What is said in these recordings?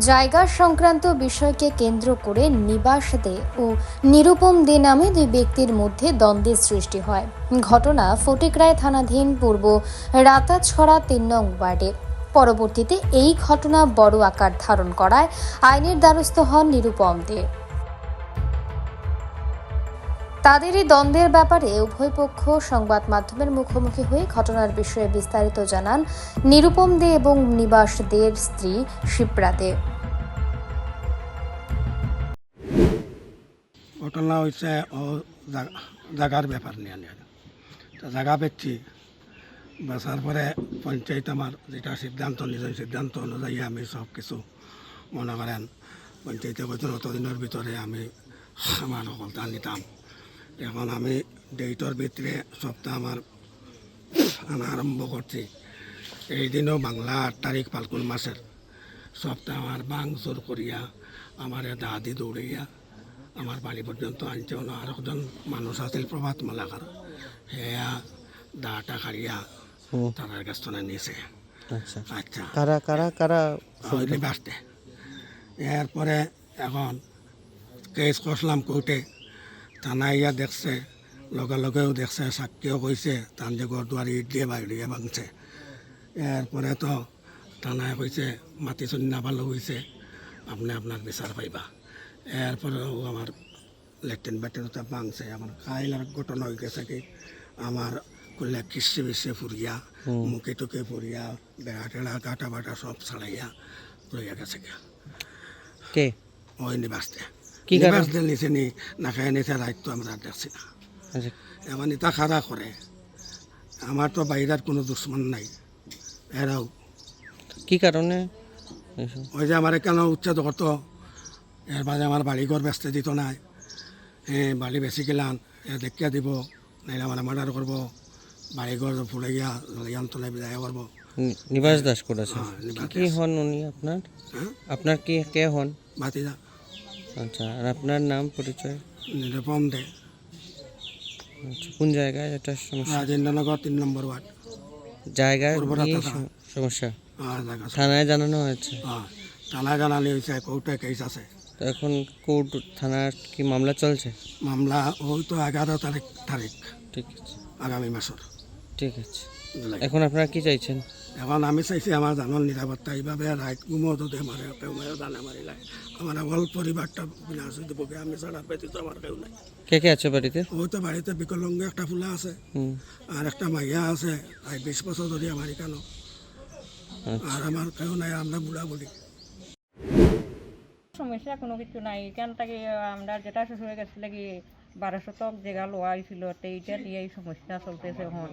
জায়গা সংক্রান্ত বিষয়কে কেন্দ্র করে নিবাস দে ও নিরুপম দে নামে দুই ব্যক্তির মধ্যে দ্বন্দ্বের সৃষ্টি হয়। ঘটনা ফটিকরায় থানাধীন পূর্ব রাতাছড়া তিন নং ওয়ার্ডে। পরবর্তীতে এই ঘটনা বড় আকার ধারণ করায় আইনের দ্বারস্থ হন নিরুপম দে। তাদের এই দ্বন্দ্বের ব্যাপারে উভয় পক্ষ সংবাদ মাধ্যমের মুখোমুখি হয়ে ঘটনার বিষয়ে বিস্তারিত জানান নিরুপম দে এবং নিবাস দের স্ত্রী শিপ্রা দে। ঘটনা হয়েছে ও জাগ- জাগার ব্যাপার নিয়ে নিয়ে। তো পেয়েছি। বেচার পরে পঞ্চায়েত আমার যেটা সিদ্ধান্ত নিজের সিদ্ধান্ত অনুযায়ী আমি সব কিছু মনে করেন। পঞ্চায়েতে কইতেন অতদিনের ভিতরে আমি আমার সকলটা নিতাম। এখন আমি ডেটর ভিতরে সপ্তাহ আমার আনা আরম্ভ করছি এই দিনও বাংলা আট তারিখ ফাল্গুন মাসের সপ্তাহ আমার বাংচুর করিয়া আমার দাদি দৌড়াইয়া আমার বাড়ি পর্যন্ত আনছে অন্য আর একজন মানুষ আছিল প্রভাত মালাকার সেয়া দাটা খারিয়া হুম, তারার কাছ থেকে নিছে। আচ্ছা। কারা কারা কারা এরপরে এখন কেস করলাম কোর্টে থানা ইয়া দেখছে লগে লগেও দেখছে সাক্ষীও কইছে তান যে ঘর দুয়ার ইট দিয়ে বাইরে ভাঙছে। এরপরে তো থানায় কইছে মাটি চুনি না ভালো হয়েছে আপনি আপনার বিচার পাইবা। এরপরেও আমার লেট্রিন বেটেনটা ভাঙছে আমার খাইলার ঘটনা হয়ে গেছে কি আমার করলে কিসে বিসে ফুরিয়া মুখে টুকে ফুরিয়া বেড়া টেড়া কাটা বাটা সব ছাড়াইয়া লইয়া গেছে কে? ওই নিবাসতে। কি কারণ? নিচে নি না খাই নিচে রাইতো আমরা দেখছি না। আচ্ছা। এমন ইটা খাড়া করে। আমার তো বাইরের কোনো দুশ্মন নাই। এরাও। কি কারণে? ওই যে আমার কেন উচ্ছেদ করতো? এর বাদে আমার বাড়ি ঘর বেচতে দিত নাই হ্যাঁ বাড়ি বেশি গেলাম এ দেখিয়া দিব নাইলে আমার মার্ডার করব। বাড়ি ঘর ফুলাইয়া জ্বলাইয়ান তোলাই বিদায় করব। নিবাস দাস করেছে হ্যাঁ, কি হন উনি আপনার? হ্যাঁ? আপনার কি কে হন? ভাতিজা আচ্ছা আর আপনার নাম পরিচয়? নিরূপম দে। আচ্ছা কোন জায়গায়? এটা সমস্যা। রাজেন্দ্রনগর তিন নম্বর ওয়ার্ড। জায়গায় সম- সমস্যা। আর জায়গা থানায় জানানো হয়েছে? হ্যাঁ থানা জানানি হয়েছে কোর্টে কেস আছে। তো এখন কোর্ট থানার কি মামলা চলছে? মামলা ওই তো এগারো তারিখ তারিখ। ঠিক আছে। আগামী মাসের। ঠিক আছে। এখন আপনারা কি চাইছেন? এখন আমি চাইছি আমার জানার নিরাপত্তা এইভাবে রাইট ঘুমো যদি মারে কেউ মারে দানে মারিলাই আমার অল পরিবারটা বিনাশ হয়ে দেবো আমি ছাড়া ব্যতীত আমার কেউ নাই। কে কে আছে বাড়িতে ওই তো বাড়িতে বিকলঙ্গ একটা ফুলা আছে। আর একটা মাইয়া আছে আর বিশ বছর ধরে আমার কেন আচ্ছা। আর আমার কেউ নাই আমরা বুড়া বলি সমস্যা কোনো কিছু নাই। এখান থেকে আমরা যেটা শ্বশুরে গেছিল কি বারো শতক জায়গা লোয়া হয়েছিল তো এইটা দিয়ে এই সমস্যা চলতেছে এখন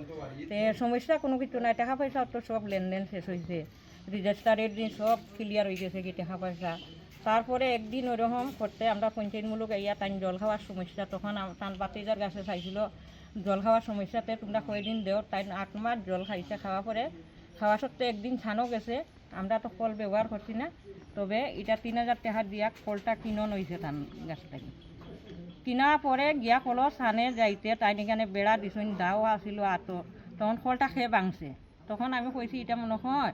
তে সমস্যা কোনো কিছু নাই, টাকা পয়সা তো সব লেনদেন শেষ হয়েছে রেজিস্টারের দিন সব ক্লিয়ার হয়ে গেছে কি টাকা পয়সা তারপরে একদিন ওইরকম করতে আমরা পঞ্চায়েতমূলক ইয়া তাই জল খাওয়ার সমস্যা, তখন টান বাতিজার কাছে চাইছিল। জল খাওয়ার সমস্যাতে তোমরা কয়দিন দেও তাই আট মাস জল খাইছে খাওয়া পরে। খাওয়া সত্ত্বে একদিন ছানও গেছে, আমরা তো কল ব্যবহার করছি না। তবে এটা তিন হাজার টাকা দিয়া কলটা কিনন হয়েছে তান গাছ থেকে কিনা পরে গিয়া কল সানে যাইতে তাই এখানে বেড়া দিছুন, দাও আসিল আতো তখন কলটা খেয়ে বাংছে। তখন আমি কইছি এটা মনে হয়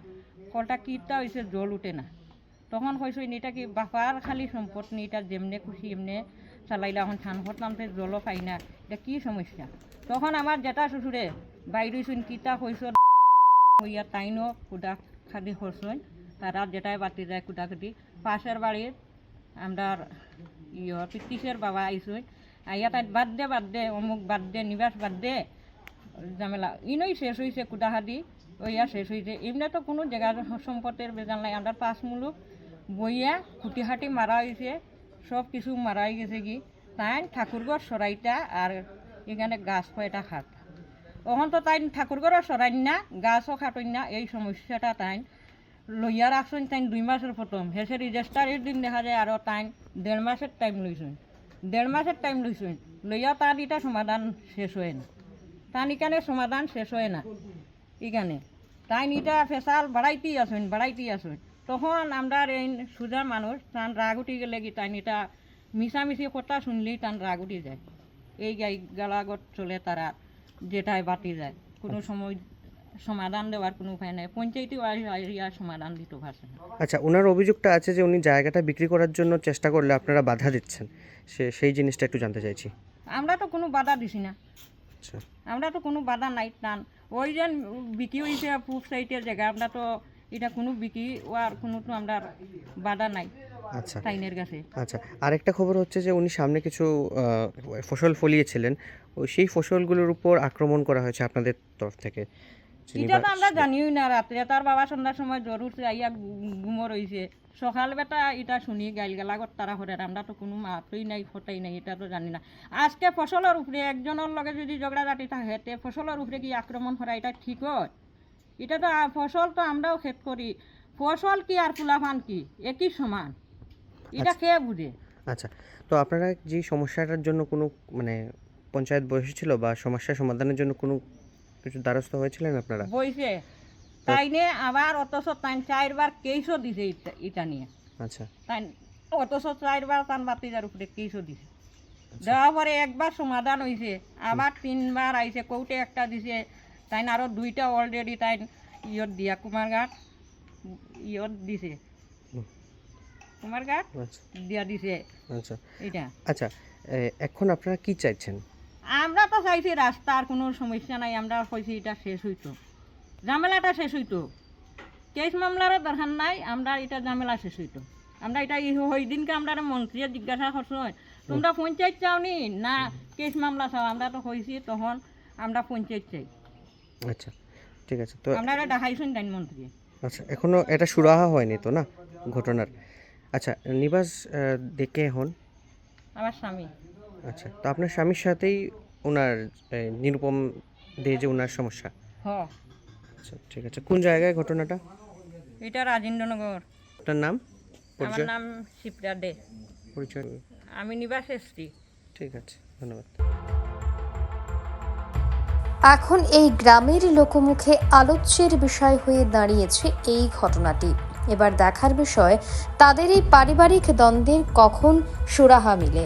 কলটা কিটা হয়েছে জল উঠে না। তখন কইছো এটা কি বাপার খালি সম্পদ নি এটা যেমনে খুশি এমনে চালাইলে এখন ধান করতামতে জলও পাই না এটা কি সমস্যা? তখন আমার জেঠা শ্বশুরে বাইরেছুন কিতা কইস ইয়া তাইনও কুদা খাদি করছুন তারা যেটাই বাতি যায় কুদা কুটি পাশের বাড়ির আমরা ইয় পিতিসের বাবা আইসুন আইয়া তাই বাদ দে বাদ দে, অমুক বাদ দে, নিবাস বাদ দে। ঝামেলা। ইনই শেষ হয়েছে কুদাহাদি ওইয়া শেষ হয়েছে এমনি তো কোনো জায়গা সম্পদের বেজাল নাই। আমরা পাঁচ মুলুক বইয়া খুঁটিহাটি মারা হয়েছে সব কিছু মারা হয়ে গেছে কি? তাই ঠাকুরগড় সরাইটা আর এখানে গাছ কয়টা খাট। ওখান তো তাই ঠাকুরগড়ও সরাই না, গাছও খাটই না। এই সমস্যাটা তাই লইয়া রাখছেন তাই দুই মাসের প্রথম। হেসে রেজিস্টারের দিন দেখা যায় আরও তাই দেড় মাসের টাইম লইছেন। দেড় মাসের টাইম লইছেন। লইয়া তার এটা সমাধান শেষ হয় না। তার এখানে সমাধান শেষ হয় না। এখানে। তাই এটা ফেসাল বাড়াইতেই আসুন বাড়াইতেই আসুন তখন আমরা এই সুজা মানুষ তান রাগ উঠি গেলে কি তাই এটা মিশামিশি কথা শুনলেই তান রাগ উঠি যায়। এই গাই গালাগত চলে তারা যেটাই বাতি যায়। কোনো সময় সমাধান দেওয়ার কোনো উপায় নেই। পঞ্চায়েতও ইয়া সমাধান দিতে পারছে না। আচ্ছা ওনার অভিযোগটা আছে যে উনি জায়গাটা বিক্রি করার জন্য চেষ্টা করলে আপনারা বাধা দিচ্ছেন। সে সেই জিনিসটা একটু জানতে চাইছি। আমরা তো কোনো বাধা দিছি না। আচ্ছা। আমরা তো কোনো বাধা নাই টান ওই যে বিক্রি হয়েছে পূব সাইডের জায়গা আমরা তো এটা কোনো বিক্রি আর কোনো তো আমরা বাধা নাই আচ্ছা। টাইনের কাছে। আচ্ছা আরেকটা খবর হচ্ছে যে উনি সামনে কিছু ফসল ফলিয়েছিলেন। ওই সেই ফসলগুলোর উপর আক্রমণ করা হয়েছে আপনাদের তরফ থেকে। এটা তো আমরা জানিও না রাত্রে তার বাবা সন্ধ্যার সময় উঠছে আইয়া ঘুমো রয়েছে সকাল বেটা এটা শুনি গাইল গেলাগত তারা করে আমরা তো কোনো মাতই নাই ফটাই নাই এটা তো জানি না। আজকে ফসলের উপরে একজনের লগে যদি ঝগড়াঝাটি থাকে তে ফসলের উপরে কি আক্রমণ করা এটা ঠিক হয়? এটা তো ফসল তো আমরাও ক্ষেত করি। ফসল কি আর ফুলাফান কি? একই সমান। এটা কে বুঝে আচ্ছা। তো আপনারা যে সমস্যাটার জন্য কোনো মানে পঞ্চায়েত বসেছিল বা সমস্যা সমাধানের জন্য কোনো কিছু দ্বারস্থ হয়েছিলেন আপনারা? বইছে তাইনে আবার অথচ তাই চারবার কেসও দিছে এটা নিয়ে। আচ্ছা। তাই অথচ চারবার তান বাতিজার উপরে কেসও দিছে। দেওয়ার পরে একবার সমাধান হয়েছে আবার তিনবার আইছে কৌটে একটা দিছে তাই আরও দুইটা অলরেডি তাই ইয়ত দিয়া কুমারঘাট ইয়ত দিছে। কুমারঘাট আচ্ছা। দিয়া দিছে আচ্ছা। এটা আচ্ছা এখন আপনারা কি চাইছেন? আমরা তো চাইছি রাস্তার কোনো সমস্যা নাই আমরা কইছি এটা শেষ হইতো। ঝামেলাটা শেষ হইতো। কেস মামলারও দরকার নাই আমরা এটা ঝামেলা শেষ হইতো। আমরা এটা ওই দিনকে আমরা মন্ত্রী জিজ্ঞাসা করছ। তোমরা পঞ্চায়েত চাওনি না কেস মামলা চাও? আমরা তো কইছি তখন আমরা পঞ্চায়েত চাই। আচ্ছা ঠিক আছে তো আমরা এটা দেখাইছেন তাই মন্ত্রী। আচ্ছা এখনও এটা সুরাহা হয়নি তো না ঘটনার? আচ্ছা নিবাস দেখে এখন? আমার স্বামী। আচ্ছা তো আপনার স্বামীর সাথেই ওনার নিরুপম দিয়ে যে ওনার সমস্যা? হ। আচ্ছা ঠিক আছে। কোন জায়গায় ঘটনাটা? এটা রাজেন্দ্রনগর। আপনার নাম? আমার নাম শিপ্রা দে। পরিচয়? আমি নিবাস এসছি। ঠিক আছে ধন্যবাদ। এখন এই গ্রামের লোকমুখে আলোচ্যের বিষয় হয়ে দাঁড়িয়েছে এই ঘটনাটি। এবার দেখার বিষয় তাদের এই পারিবারিক দ্বন্দ্বের কখন সুরাহা মিলে?